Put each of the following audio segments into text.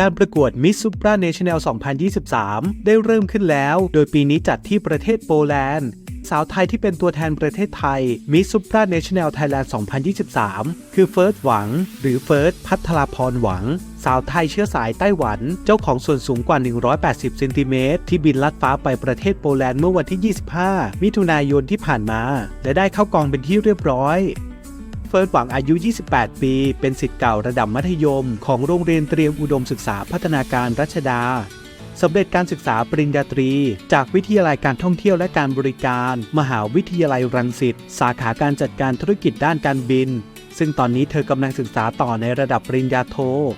การประกวด Miss Supra National 2023 ได้เริ่มขึ้นแล้ว โดยปีนี้จัดที่ประเทศโปแลนด์ สาวไทยที่เป็นตัวแทนประเทศไทย Miss Supra National Thailand 2023 คือเฟิร์สหวัง หรือเฟิร์สพัทราพรหวัง สาวไทยเชื้อสายไต้หวัน เจ้าของส่วนสูงกว่า 180 เซนติเมตรที่บินลัดฟ้าไปประเทศโปแลนด์เมื่อวันที่ 25 มิถุนายนที่ผ่านมา และได้เข้ากองเป็นที่เรียบร้อย ฟิร์สหวังอายุ 28 ปี เป็นสิทธิ์เก่าระดับมัธยม ของโรงเรียนเตรียมอุดมศึกษาพัฒนาการรัชดาสำเร็จการศึกษาปริญญาตรี จากวิทยาลัยการท่องเที่ยวและการบริการ มหาวิทยาลัยรังสิต สาขาการจัดการธุรกิจด้านการบิน ซึ่งตอนนี้เธอกำลังศึกษาต่อในระดับปริญญาโท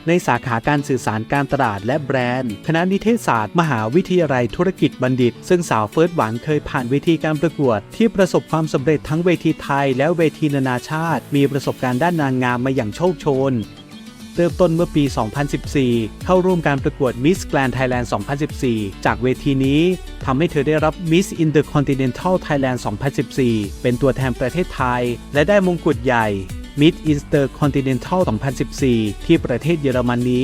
ในสาขาการสื่อสารการตลาดและแบรนด์ คณะนิเทศศาสตร์ มหาวิทยาลัยธุรกิจบัณฑิต ซึ่งสาวเฟิร์สหวังเคยผ่านเวทีการประกวด ที่ประสบความสำเร็จทั้งเวทีไทย และเวทีนานาชาติ มีประสบการณ์ด้านนางงามมาอย่างโชคโชนเริ่มต้นเมื่อปี 2014 เข้าร่วมการประกวด Miss Grand Thailand 2014 จากเวทีนี้ทำให้เธอได้รับ Miss Intercontinental Thailand 2014 เป็นตัวแทนประเทศไทย และได้มงกุฎใหญ่ Miss Intercontinental 2014 ที่ประเทศเยอรมนี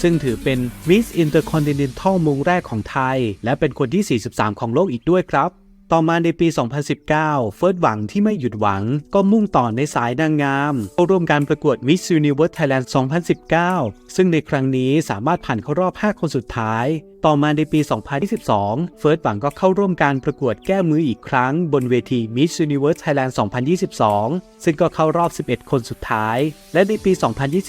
ซึ่งถือเป็น Miss Intercontinental มงแรกของไทย และเป็นคนที่ 43 ของโลกอีกด้วยครับ ต่อมาในปี 2019 เฟิร์สหวังที่ไม่หยุดหวัง ก็มุ่งต่อในสายนางงามเข้าร่วมการประกวด Miss Universe Thailand 2019 ซึ่งในครั้งนี้สามารถผ่านเข้ารอบ 5 คนสุดท้าย ต่อมาในปี 2022 เฟิร์สหวังก็เข้าร่วมการประกวดแก้มืออีกครั้ง บนเวที Miss Universe Thailand 2022 ซึ่งก็เข้ารอบ 11 คนสุดท้าย และในปี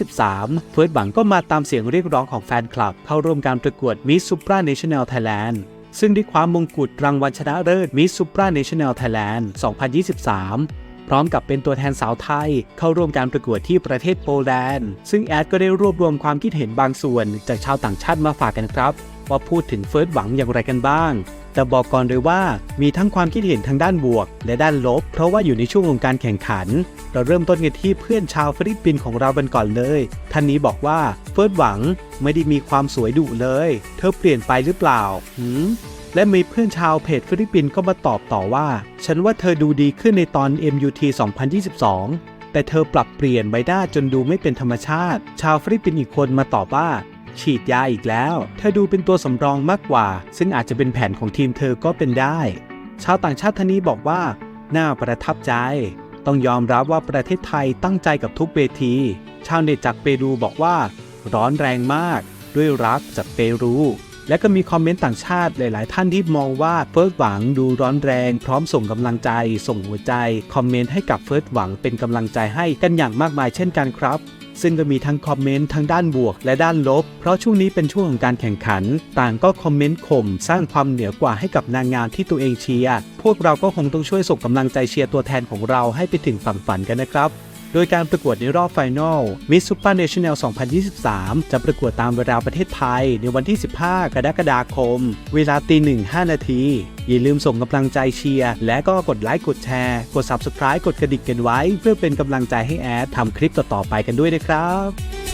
2023 เฟิร์สหวังก็มาตามเสียงเรียกร้องของแฟนคลับ เข้าร่วมการประกวด Miss Supra National Thailand ซึ่งได้คว้ามงกุฎรางวัลชนะเลิศ Miss Supra National Thailand 2023พร้อมกับเป็นตัวแทนสาวไทย เข้าร่วมการประกวดที่ประเทศโปแลนด์ ซึ่งแอดก็ได้รวบรวมความคิดเห็นบางส่วนจากชาวต่างชาติมาฝากกันครับ ว่าพูดถึงเฟิร์สหวังอย่างไรกันบ้าง แต่บอกก่อนเลยว่ามีทั้งความคิดเห็นทางด้านบวก และด้านลบ เพราะว่าอยู่ในช่วงของการแข่งขัน เราเริ่มต้นกันที่เพื่อนชาวฟิลิปปินส์ของเรากันก่อนเลย ท่านนี้บอกว่าเฟิร์สหวังไม่ได้มีความสวยดุเลย เธอเปลี่ยนไปหรือเปล่าหืม และมีเพื่อนชาวเพจฟิลิปปินส์ก็มาตอบต่อว่า ฉันว่าเธอดูดีขึ้นในตอน MUT 2022 แต่เธอปรับเปลี่ยนใบหน้าจนดูไม่เป็นธรรมชาติ ชาวฟิลิปปินส์อีกคนมาตอบว่า ฉีดยาอีกแล้ว เธอดูเป็นตัวสำรองมากกว่า ซึ่งอาจจะเป็นแผนของทีมเธอก็เป็นได้ ชาวต่างชาติท่านนี้บอกว่า น่าประทับใจ ต้องยอมรับว่าประเทศไทยตั้งใจกับทุกเวที ชาวเน็ตจากเปรูบอกว่า ร้อนแรงมาก ด้วยรักจากเปรู และก็มีคอมเมนต์ต่างชาติหลาย ๆ ท่านที่มองว่าเฟิร์สหวังดูร้อนแรง พร้อมส่งกำลังใจ ส่งหัวใจ คอมเมนต์ให้กับเฟิร์สหวังเป็นกำลังใจให้กันอย่างมากมายเช่นกันครับซึ่งก็มีทั้งคอมเมนต์ทั้งด้านบวกและด้านลบ เพราะช่วงนี้เป็นช่วงของการแข่งขัน ต่างก็คอมเมนต์ข่มสร้างความเหนือกว่าให้กับนางงามที่ตัวเองเชียร์ พวกเราก็คงต้องช่วยส่งกำลังใจเชียร์ตัวแทนของเราให้ไปถึงฝั่งฝันกันนะครับ โดยการประกวดในรอบไฟนอล Miss Super National 2023 จะประกวดตามเวลาประเทศไทย ในวันที่ 15 กรกฎาคม เวลาตีหนึ่ง5นาที อย่าลืมส่งกำลังใจเชียร์ และก็กดไลค์ กดแชร์ กด Subscribe กดกระดิ่งกันไว้ เพื่อเป็นกำลังใจให้แอดทำคลิปต่อๆไปกันด้วยนะครับ